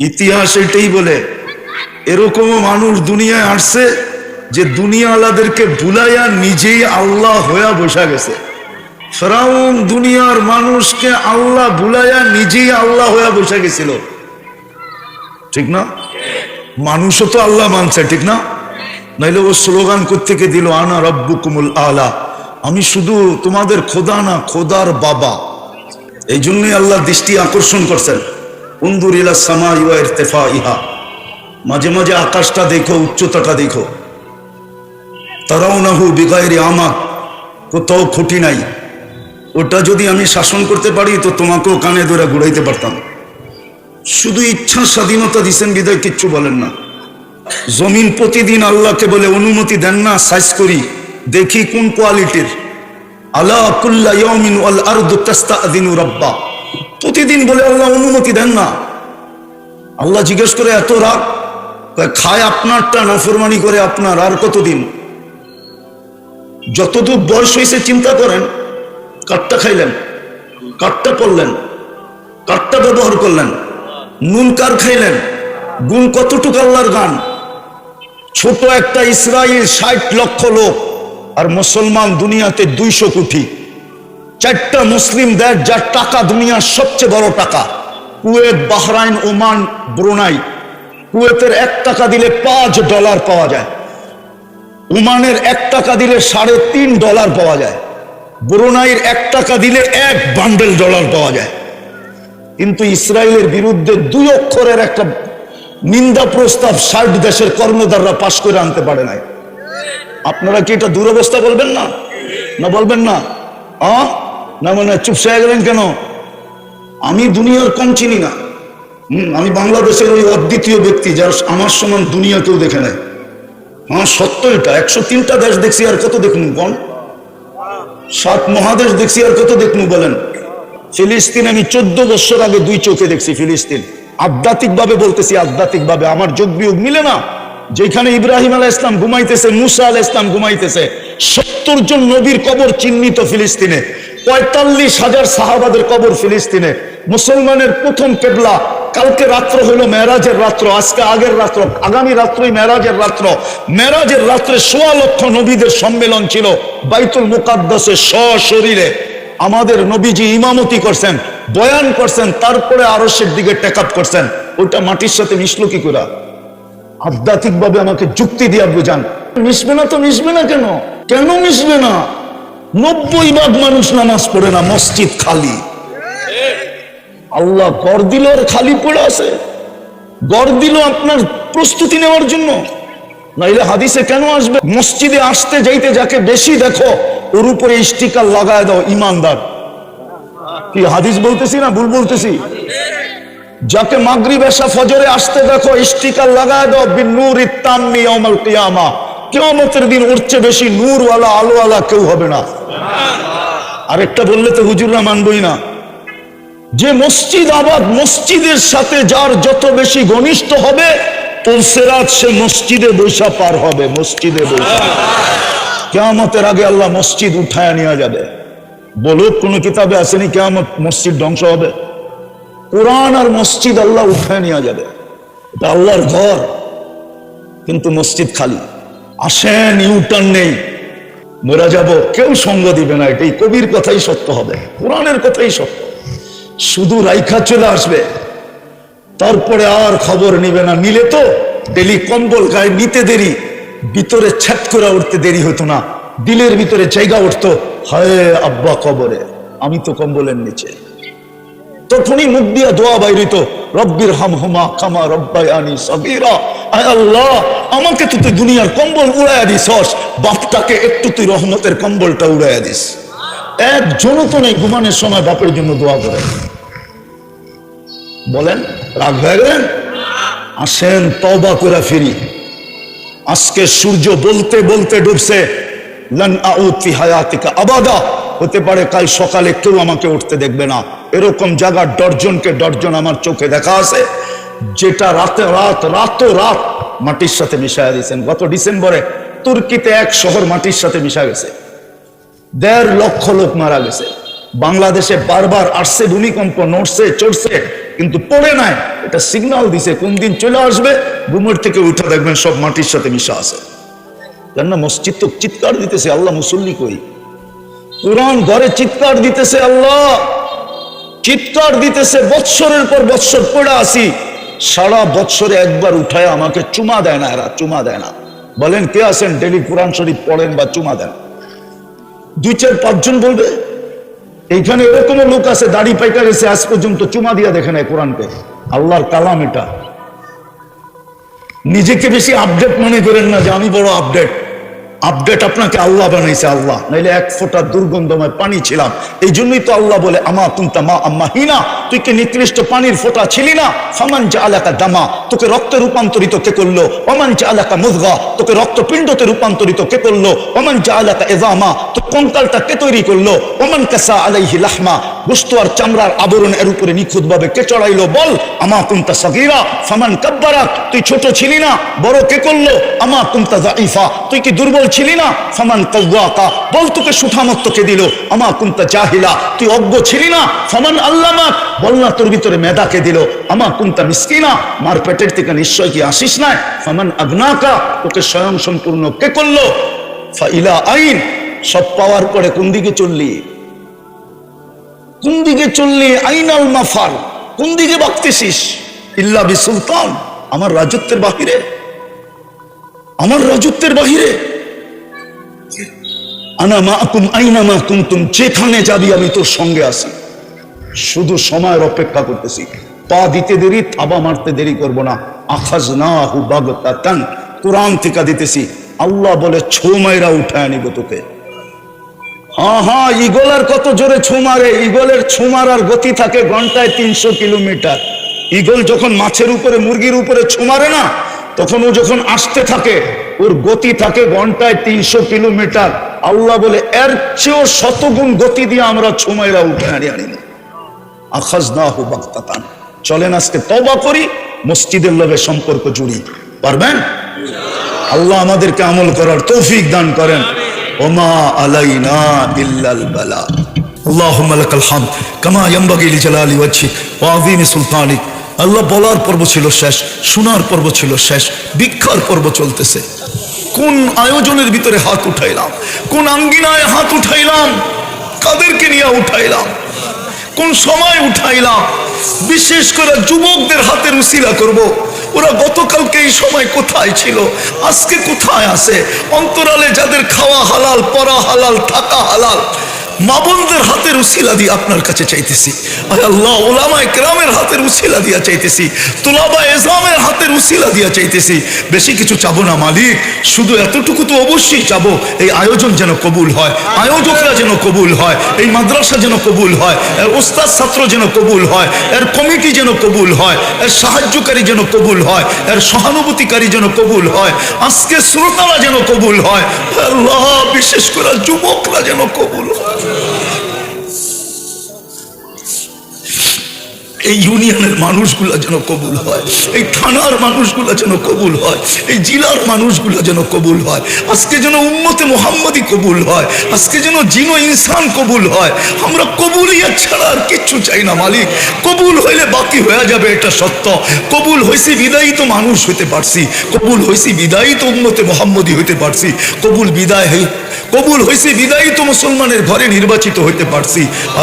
ইতিহাস এটাই বলে, এরকমও মানুষ দুনিয়ায় আসছে যে দুনিয়া আলাদেরকে বুলাইয়া নিজেই আল্লাহ হইয়া বসা গেছে। ফেরাউন দুনিয়ার মানুষকে আল্লাহ বুলাইয়া নিজেই আল্লাহ হইয়া বসা গেছিল। ঠিক না? মানুষও তো আল্লাহ মানছে, ঠিক না? নাইলে ও স্লোগান কোথেকে দিল, আনা রব্বু কুমুল আলা আমি শুধু তোমাদের খোদা না, খোদার বাবা। এই জন্যই আল্লাহ দৃষ্টি আকর্ষণ করছেন। উন্দুর ইলা সামা ইহা মাঝে মাঝে আকাশটা দেখো, উচ্চতাটা দেখো। তারাও না হু বিগায়ের কোথাও খুঁটি নাই। ওটা যদি আমি শাসন করতে পারি, তো তোমাকেও কানে ধরে ঘুরাইতে পারতাম। শুধু ইচ্ছা স্বাধীনতা দিছেন বিদায়, কিচ্ছু বলেন না। জমিন প্রতিদিন আল্লাহকে বলে, অনুমতি দেন না, সাইজ করি, দেখি কোন কোয়ালিটির। আলা কুল্লা ইয়াউমিন ওয়াল আরদু তাস্তাযিনু রাব্বা। প্রতিদিন বলে আল্লাহ অনুমতি দেন না। আল্লাহ জিজ্ঞেস করে, এত রাগ? খায় আপনারটা, নাফরমানি করে আপনার আর কতদিন? যতদূর বয়স হয়েছে চিন্তা করেন, কাঠটা খাইলেন, কাঠটা পড়লেন কাঠটা ব্যবহার করলেন, নুন কার খাইলেন, গুণ কতটুকু আল্লাহর গান? ছোট একটা ইসরায়েল ষাট লক্ষ লোক, আর মুসলমান দুনিয়াতে দুইশো কোটি। চারটা মুসলিম দেশ যার টাকা দুনিয়ার সবচেয়ে বড় টাকা। Kuwait, Bahrain, Oman, Brunei. কুয়েতের এক টাকা দিলে পাঁচ ডলার পাওয়া যায়। ওমানের এক টাকা দিলে সাড়ে তিন ডলার পাওয়া যায়। ব্রুনাইয়ের এক টাকা দিলে এক বান্ডেল ডলার পাওয়া যায়। কিন্তু ইসরায়েলের বিরুদ্ধে দুই অক্ষরের একটা নিন্দা প্রস্তাব ষাট দেশের কর্মদাররা পাশ করে আনতে পারে নাই। আপনারা কি এটা দুরবস্থা বলবেন না? না বলবেন না? আ? না মানে চুপ চুপসে গেলেন কেন? আমি দুনিয়ার কম চিনি না। আমি বাংলাদেশের ওই অদ্বিতীয় ব্যক্তি যার আমার সমান দুনিয়া কেউ দেখে নেয় সত্য এটা একশো তিনটা দেশ দেখছি আর কত দেখুন কোন সাত মহাদেশ দেখছি আর কত দেখুন বলেন? ফিলিস্তিন আমি চোদ্দ বছর আগে দুই চোখে দেখছি ফিলিস্তিন। আধ্যাত্মিক ভাবে বলতেছি আধ্যাত্মিক ভাবে আমার যোগ বিয়োগ মিলে না। যেখানে ইব্রাহিম আলাহ ইসলাম ঘুমাইতেছে, মুসা আলাহ ইসলাম ঘুমাইতেছে, সত্তর জন নবীর কবর চিহ্নিত ফিলিস্তিনে, পঁয়তাল্লিশ হাজার সাহাবাদের কবর ফিলিস্তিনে। মুসলমানের প্রথম কেবলা কালকে রাত্র হলো মেরাজের রাত্র, আজকে আগের রাত্র, আগামী রাত্রই মেরাজের রাত্র। মেরাজের রাত্রে সোয়া লক্ষ নবীদের সম্মেলন ছিল, বাইতুল মুকাদ্দাসে সশরীরে। আমাদের নবীজি ইমামতি করছেন, বয়ান করছেন, তারপরে আরসের দিকে টেক আপ করছেন। ওইটা মাটির সাথে মিশলো কি করে? আধ্যাত্মিক ভাবে আমাকে যুক্তি দিয়া বুঝান মিশবে না তো মিশবে না কেন? কেন মিশবে না? নব্বই ভাগ মানুষ নামাজ পড়ে না, মসজিদ খালি। আল্লাহ গড় দিল আর খালি পড়ে আছে। গড় দিল আপনার প্রস্তুতি নেওয়ার জন্য। নাইলে হাদিসে কেন আসবে? মসজিদে আসতে যাইতে যাকে বেশি দেখো, ওর উপরে স্টিকার লাগায় দাও, ইমানদার। কি হাদিস বলতেছি না ভুল বলতেছি? যাকে মাগরিব এসা ফজরে আসতে দেখো, স্টিকার লাগায় দাও বিন নূর ইত্তাম্মি ইয়াউমাল কিয়ামা। কিয়ামতের দিন উঠছে বেশি নূরওয়ালা, আলোওয়ালা কেউ হবে না। আরেকটা বললে তো হুজুররা মানবই না। যে মসজিদ আবাদ মসজিদের সাথে যার যত বেশি ঘনিষ্ঠ হবে পুলসেরাত সে মসজিদে বৈশা পার হবে, মসজিদে বৈশা। কেয়ামতের আগে আল্লাহ মসজিদ উঠায় নেওয়া যাবে। বলুক কোন কিতাবে আসেনি কেয়ামত মসজিদ ধ্বংস হবে। কোরআন আর মসজিদ আল্লাহ উঠায় নেওয়া যাবে। এটা আল্লাহর ঘর, কিন্তু মসজিদ খালি। আসেন, ইউটার্ন নেই। মরা যাব, কেউ সঙ্গ দিবে না। এটাই কবির কথাই সত্য হবে, কোরআনের কথাই সত্য। শুধু রাইখা চলে আসবে। তারপরে আর খবর নিবে না। নিলে তো ডেলি কম্বল গায়ে নিতে দেরি, ভিতরে ছ্যাট করে উঠতে দেরি হতো না। দিলের ভিতরে জায়গা উঠতো। হায় আব্বা কবরে, আমি তো কম্বলের নিচে। তখনই মুখ দিয়া দোয়া বাইরিত, রব্বির হাম হুমা খামা রব্বাই আনি সগীরা। আয় আল্লাহ, আমাকে তো তুই দুনিয়ার কম্বল উড়াইয়া দিস বাপটাকে একটু তুই রহমতের কম্বলটা উড়াইয়া দিস। একজনও তো নেই ঘুমানোর সময় বাপের জন্য দোয়া করে। বলেন, রাগ হয়ে গেলেন? আসেন তবা করে ফিরি। আজকে সূর্য বলতে বলতে ডুবছে, লন আউত হায়াতিকা আবাদা। হতে পারে কাল সকালে কেউ আমাকে উঠতে দেখবে না। এরকম জায়গার ডর্জনকে ডর্জন আমার চোখে দেখা আছে, যেটা রাতে রাত, রাতো রাত মাটির সাথে মিশাইয়া দিয়েছেন। গত ডিসেম্বরে তুর্কিতে এক শহর মাটির সাথে মিশা গেছে। দেড় লক্ষ লোক মারা গেছে। বাংলাদেশে বারবার আসছে, ভূমিকম্প নড়ছে, চড়ছে, কিন্তু পড়ে নাই। এটা সিগন্যাল দিছে, কোন দিন চলে আসবে, ঘুমের থেকে উঠে দেখবেন সব মাটির সাথে মিশা আছে। কেন না মসজিদ তো চিৎকার দিতেছে, আল্লাহ মুসল্লি কই? কোরআন ঘরে চিৎকার দিতেছে আল্লাহ। চিৎকার দিতেছে, বৎসরের পর বৎসর পড়ে আসি সারা বৎসরে একবার উঠায় আমাকে চুমা দেয় না এরা, চুমা দেয় না। বলেন, কে আছেন? ডেলি কোরআন শরীফ পড়েন বা চুমা দেন। দুই চার পাঁচজন বলবে, এইখানে এরকম লোক আছে, দাড়ি পাইকা গেছে, আজ পর্যন্ত চুমা দিয়া দেখে নাই কোরআনকে। আল্লাহর কালাম এটা। নিজেকে বেশি আপডেট মনে করেন না যে আমি বড় আপডেট আপডেট আপনাকে আল্লাহ বানাইছে আল্লাহ। নাইলে এক ফোঁটা দুর্গন্ধময় পানি ছিলাম। এই জন্যই তো আল্লাহ বলে, আমা কুন্তা মা আম্মা হিনা। তুই কি নিকৃষ্ট পানির ফোঁটা ছিলি না? ফামান যা আলাকা দামা। তোকে রক্তে রূপান্তরিত কে করল? অমান যা আলাকা মুদগা। তোকে রক্তপিণ্ডতে রূপান্তরিত কে করল? অমান যা আলাকা এজামা। তো কঙ্কালটা কে তৈরি করল? অমান কাসা আলাইহি লাহমা। গোস্ত আর চামড়ার আবরণ এর উপরে নিখুঁত ভাবে কে চড়াইলো? বল, আমা কুন্তা সগীরা? ফামান কাব্বারাক। তুই ছোট ছিলি না, বড় কে করল? আমা কুন্তা জাইফা তুই কি দুর্বল ছিলি না? ফামান কওয়াকা বল তোকে সুঠামত্ত কে দিল? আমা কুন্তা জাহিলা, তুই অজ্ঞ ছিলি না? ফামান আল্লামাক বল না তোর ভিতরে মেধা কে দিল? আমা কুন্তা মিসকিনা, মার পেটের থেকে নিশ্চয় কি আসিস না ফামান আগ্নাকা, তোকে স্বয়ং সম্পূর্ণ কে করল? ফাইলা আইন, সব পাওয়ার পরে কোন দিকে চললি? কোন দিকে চললি আইনাল মাফার কোন দিকে বাগতেছিস ইল্লা বি সুলতান আমার রাজত্বের বাহিরে। আমার রাজত্বের বাহিরে। আনা মাকুম আইনা মা কুমতুম যেখানে যাবি আমি তোর সঙ্গে আছি। শুধু সময়ের অপেক্ষা করতেছি। পা দিতে দেরি, থাবা মারতে দেরি করব না। আখাজ না হু কোরআন থেকে দিতেছি, আল্লাহ বলে ছো মাইরা উঠায় নিব তোকে। হ্যাঁ হ্যাঁ ইগলের কত জোরে ছো মারে। ইগলের ছো মারার গতি থাকে ঘন্টায় তিনশো কিলোমিটার। ইগল যখন মাছের উপরে, মুরগির উপরে ছো মারে না, তখন ও যখন আসতে থাকে, ওর গতি থাকে ঘন্টায় তিনশো কিলোমিটার। আল্লাহ বলে এর চেয়েও শতগুণ গতি দিয়ে আমরা ছোমাইরা উঠে হারিয়ে আনিনি আখাজ না হো বাক্তাতান চলেন আজকে তবা করি মসজিদের লগে সম্পর্ক জুড়ি পারবেন আল্লাহ আমাদেরকে আমল করার তৌফিক দান করেন ওমা আলাইনা ইল্লাল বালা اللهم لك الحمد كما ينبغي لجلال وجهك وعظيم سلطانك আল্লাহ বলার পর্ব ছিল শেষ শোনার পর্ব ছিল শেষ ভিক্ষার পর্ব চলতেছে কোন আয়োজনের ভিতরে হাত উঠাইলাম? কোন আঙ্গিনায় হাত উঠাইলাম? কাদেরকে নিয়ে উঠাইলাম? কোন সময় উঠাইলাম? বিশেষ করে যুবকদের হাতের উসিলা করব। ওরা গতকালকে এই সময় কোথায় ছিল? আজকে কোথায় আছে? অন্তরালে যাদের খাওয়া হালাল পরা হালাল, থাকা হালাল মা বোনদের হাতের উসিলা দিয়ে আপনার কাছে চাইতেছি। আল্লাহ ওলামায় গ্রামের হাতের উসিলা দিয়া চাইতেছি। তোলাবা এজামের হাতের উসিলা দিয়া চাইতেছি। বেশি কিছু চাবো না মালিক, শুধু এতটুকু তো অবশ্যই চাবো, এই আয়োজন যেন কবুল হয়, আয়োজকরা যেন কবুল হয়, এই মাদ্রাসা যেন কবুল হয়, এর ওস্তাদ ছাত্র যেন কবুল হয়, এর কমিটি যেন কবুল হয়, এর সাহায্যকারী যেন কবুল হয়, এর সহানুভূতিকারী যেন কবুল হয় আজকে শ্রোতারা যেন কবুল হয় আল্লাহ, বিশেষ করে যুবকরা যেন কবুল হয়। এই ইউনিয়নের মানুষগুলো যেন কবুল হয়, এই থানার মানুষগুলো যেন কবুল হয়, এই জেলার মানুষগুলো যেন কবুল হয়, আজকে যেন উম্মতে মোহাম্মদই কবুল হয়, আজকে যেন জিনো ইনসান কবুল হয়, আমরা কবুলিয়াত ছাড়া আর কিচ্ছু চাই না মালিক। কবুল হইলে বাকি হয়ে যাবে, এটা সত্য। কবুল হয়েছি বিদায়ী তো মানুষ হইতে পারছি, কবুল হয়েছি বিদায়ী তো উম্মতে মোহাম্মদী হইতে পারছি, কবুল বিদায় হই কবুল হয়েছে বিদায়ী তো মুসলমানের ঘরে নির্বাচিত হইতে পারছি।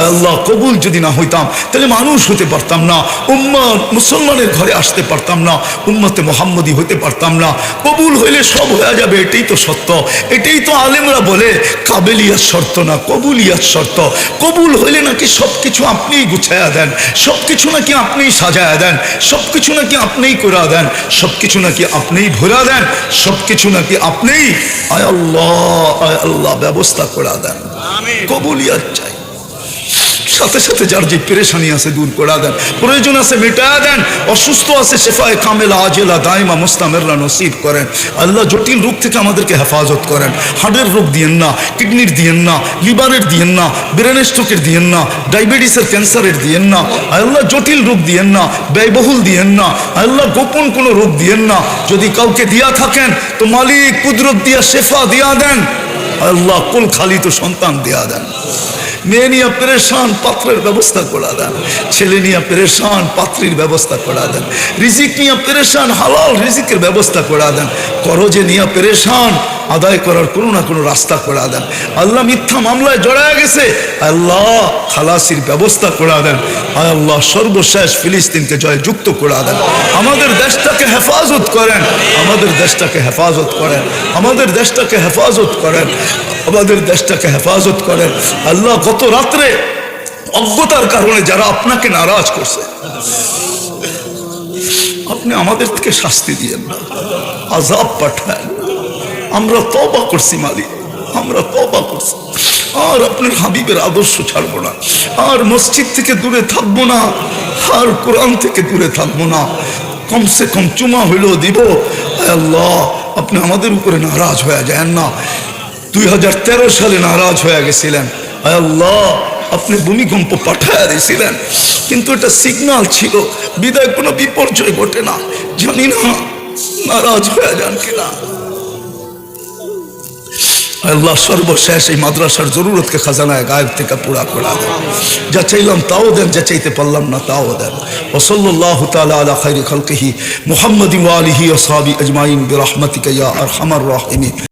আল্লাহ, কবুল যদি না হইতাম, তাহলে মানুষ হতে পারতাম না উম্মা মুসলমানের ঘরে আসতে পারতাম না, উম্মতে মোহাম্মদী হইতে পারতাম না। কবুল হইলে সব হয়ে যাবে, এটাই তো সত্য। এটাই তো আলেমরা বলে, কাবেলিয়ার শর্ত না, কবুলিয়ার শর্ত। কবুল হইলে নাকি সব কিছু আপনিই গুছাইয়া দেন সব কিছু নাকি আপনিই সাজায়া দেন সব কিছু নাকি আপনিই করা দেন সব কিছু নাকি আপনিই ভরা দেন সব কিছু নাকি আপনিই, আয় আল্লাহ, আয় আল্লাহ ব্যবস্থা করা দেন কবুলিয়াত চাই। সাথে সাথে যার যে পেরেশানি আছে দূর করে দেন প্রয়োজন আছে মেটা দেন অসুস্থ আছে শেফায় কামেলা আজেলা দাইমা মুস্তামেররা নসিব করেন। আল্লাহ জটিল রোগ থেকে আমাদেরকে হেফাজত করেন। হার্টের রোগ দিয়েন না কিডনির দিয়েন না লিভারের দিয়েন না ব্রেন স্ট্রোকের দিয়েন না ডায়াবেটিসের ক্যান্সারের দিয়েন না আল্লাহ জটিল রোগ দিয়েন না ব্যয়বহুল দিয়েন না আল্লাহ গোপন কোনো রোগ দিয়েন না। যদি কাউকে দিয়া থাকেন তো মালিক কুদরত দিয়া শেফা দিয়া দেন। আল্লাহ কুল খালি তো সন্তান দেয়া দেন। মেয়ে নিয়ে পেরেশান পাত্রের ব্যবস্থা করা দেন, ছেলে নিয়ে পেরেশান পাত্রীর ব্যবস্থা করা দেন, রিজিক নিয়ে পেরেশান হালাল রিজিকের ব্যবস্থা করা দেন করজে নিয়ে পেরেশান আদায় করার কোনো না কোনো রাস্তা করা দেন। আল্লাহ মিথ্যা মামলায় জড়ায় গেছে, আল্লাহ খালাসির ব্যবস্থা করা দেন আল্লাহ সর্বশেষ ফিলিস্তিনকে জয় যুক্ত করা দেন। আমাদের দেশটাকে হেফাজত করেন, আমাদের দেশটাকে হেফাজত করেন, আমাদের দেশটাকে হেফাজত করেন, আমাদের দেশটাকে হেফাজত করেন। আল্লাহ গত রাত্রে অজ্ঞতার কারণে যারা আপনাকে নারাজ করছে, আপনি আমাদের থেকে শাস্তি দিয়েন না আজাব পাঠায় আমরা তবা করছি মালিক, আমরা তবা করছি। আর আপনার হাবিবের আদর্শ ছাড়বো না, আর মসজিদ থেকে দূরে থাকব না, আর কোরআন থেকে দূরে থাকব না। কমসে কম চুমা হইলেও দিব। আল্লাহ, আপনি আমাদের উপরে নারাজ হয়ে যায় না। দুই হাজার তেরো সালে নারাজ হয়ে গেছিলেন। আল্লাহ, আপনি ভূমিকম্প পাঠায় দিয়েছিলেন, কিন্তু এটা সিগনাল ছিল, বিদায় কোনো বিপর্যয় ঘটে না, জানি না, নারাজ হয়ে যান কিনা। আল্লাহ, সর্বশেষ এই মাদ্রাসার জরুরতকে খাজানায় গায়েব থেকে পুরা করা দেন। যা চাইলাম তাও দেন, যা চাইতে পারলাম না তাও দেন। ওসল্লাহ তালা আলা খাইরি খালকিহি মুহাম্মদ ওয়ালিহি ওসাবি আজমাইন বিরহমতিকা ইয়া আরহামার রাহিমিন।